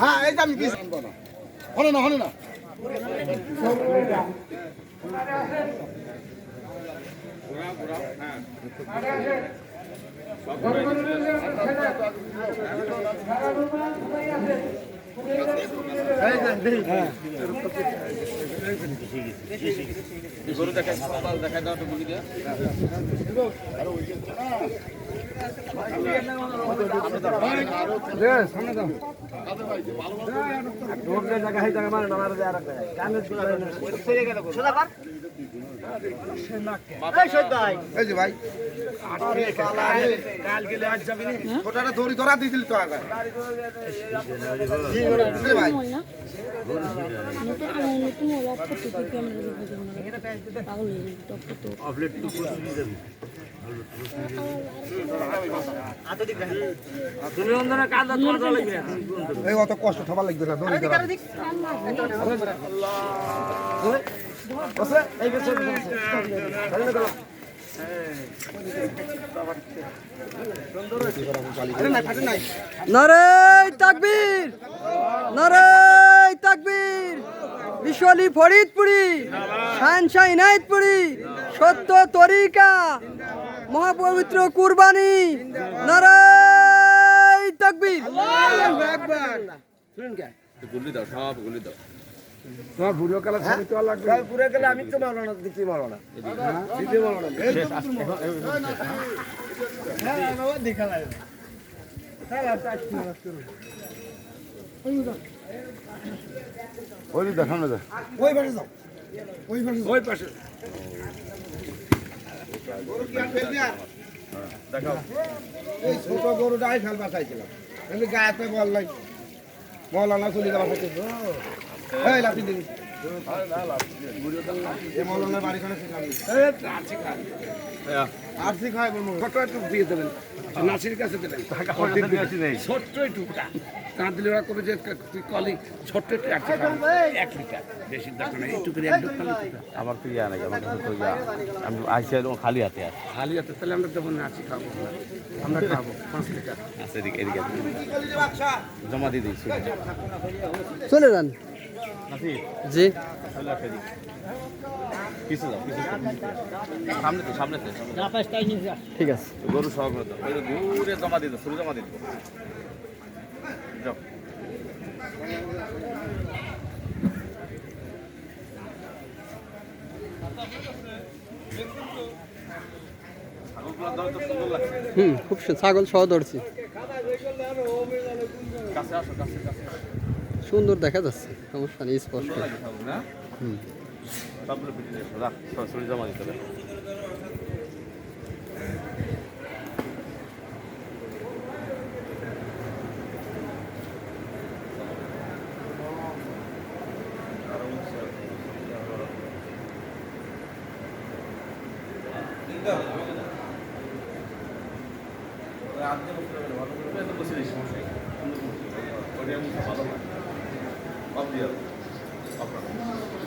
হ্যাঁ এই যে আমি কি হলো না হলো না। গরু দেখায় দেখায় দাও বলি দিয়া ভাই ছোটাটা দড়ি ধরা দিয়েছিল তো আগে ভাই হয় না নতুন আমার নতুন ওলা ফটো তো ক্যামেরা পাগল হয়ে গেছে টপ ফটো এই অত কষ্ট থবা লাগবে না দড়ি ইনায়তপুরি সত্য তরিকা মহাপবিত্র কুরবানি নারে তাকবীর গুলি দাও সব গুলি দাও। ওই দেখানো যায়। ওই পাশে যাও ওই পাশে ওই পাশে। গরু কি আর ফেলবি আর? দেখাও। এই ছোট গরুটাই ফেলবা চাইছিলাম। এমনি গায়েতে বল নাই। মৌলানা চলে যাবা ছোট একটু দিয়ে দেবেন নাসির কাছে দিলে ওরা করে যে ছোট্ট এক বেশি দরকার নেই তো ইয়া আমি খালি হাতে আর খালি আছে তাহলে আমরা দেবো না আছি খাব আমরা খাব পাঁচ লিটার এদিকে। জমা দিয়ে দিই চলে যান। জি। সামনে তো সামনে ঠিক আছে। গরু জমা শুরু জমা দিয়ে দাও যাও ছাগলগুলোর দল তো সুন্দর লাগছে হুম খুব ছাগল সহ ধরছি। কাছে আসো কাছে কাছে। সুন্দর দেখা যাচ্ছে। সমস্যা নেই স্পষ্ট। হুম। সবগুলো ফিটে নিয়ে এসো রাখ সরাসরি জমা দিতে হবে ভালো